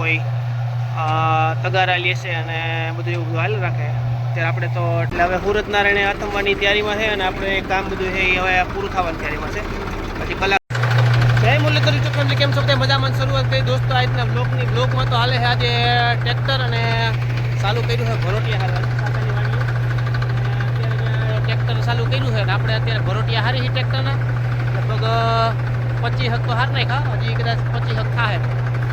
કોઈ તગારા લેશે અને બધું એવું બધું હાલ રાખે. ત્યારે આપણે તો, એટલે હવે સુરત નારાયણે આથમવાની તૈયારીમાં છે અને આપણે કામ બધું છે એ હવે પૂરું થવાની તૈયારીમાં છે. પછી કલાક જય મુરલીધર ફેમિલી, કેમ છો? બધા મજામાં? શરૂઆત કરી દોસ્તો આજના બ્લોકની બ્લોકમાં તો હાલે છે આજે ટ્રેક્ટર અને ચાલુ કર્યું છે ભરોટિયા અત્યારે ટ્રેક્ટર ચાલુ કર્યું છે, આપણે અત્યારે ભરોટિયા હારી છે ટ્રેક્ટરના. લગભગ પચીસ હક હાર નહીં ખા હજી કદાચ પચીસ હક થાય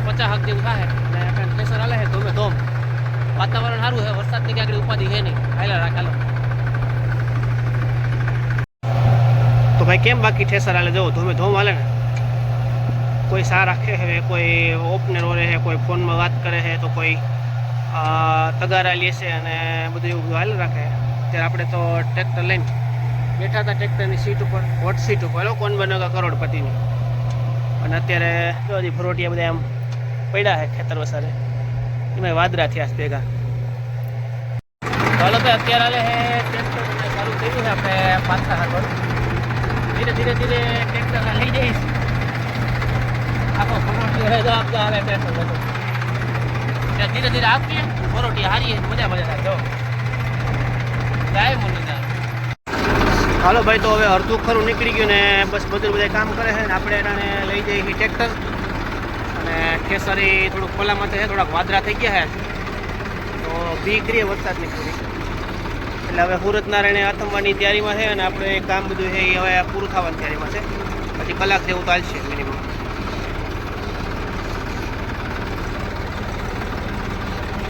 પચાસ હક જેવું થાય અને આપણે પ્રેશર હાલે છે ધોમે ધોમ. વાતાવરણ સારું છે વરસાદની ક્યાંક ઉપાધિ છે નહીં. હાલા રાખ તો ભાઈ કેમ બાકી ઠેસર હાલે? જવો ધોમે ધોમ હાલે ને. કોઈ સા રાખે છે કોઈ ઓપનર ઓરે છે કોઈ ફોનમાં વાત કરે છે તો કોઈ તગારા લે છે અને બધું એવું બધું હાલ રાખે ત્યારે આપણે તો ટ્રેક્ટર લઈને બેઠા હતા ટ્રેક્ટરની સીટ ઉપર હોટ સીટ ઉપર. કોણ બનેગા કરોડપતિની. અને અત્યારે હજી ફરોટિયા બધા આમ પડ્યા છે ખેતર વસારે. એમાં વાદરા થયા ભેગા. ચાલો ભાઈ, અત્યારે હાલે ટ્રેક્ટર ચાલુ થઈ છે આપણે પાછા હારવાનું ધીરે ધીરે ધીરે ટ્રેક્ટર લઈ જઈશ. આખો ફરોટી આપતો આવે ટ્રેક્ટર બધું. ધીરે ધીરે આપીએ ફરોટી હારીએ, મજા મજા થાય, જો. જાય મુરલીધર હાલો ભાઈ, તો હવે અડધું ખરું નીકળી ગયું ને બસ બધું બધા કામ કરે છે ને આપણે એના લઈ જઈએ ટ્રેક્ટર અને કેસરી થોડુંક ખોલામાં છે, થોડાક વાદરા થઈ ગયા છે. તો બી કરીએ વરસાદની થોડી. એટલે હવે સુરત નારાયણે આથમવાની તૈયારીમાં છે અને આપણે કામ બધું છે એ હવે પૂરું થવાની તૈયારીમાં છે. પછી કલાક જેવું ચાલશે મિનિમમ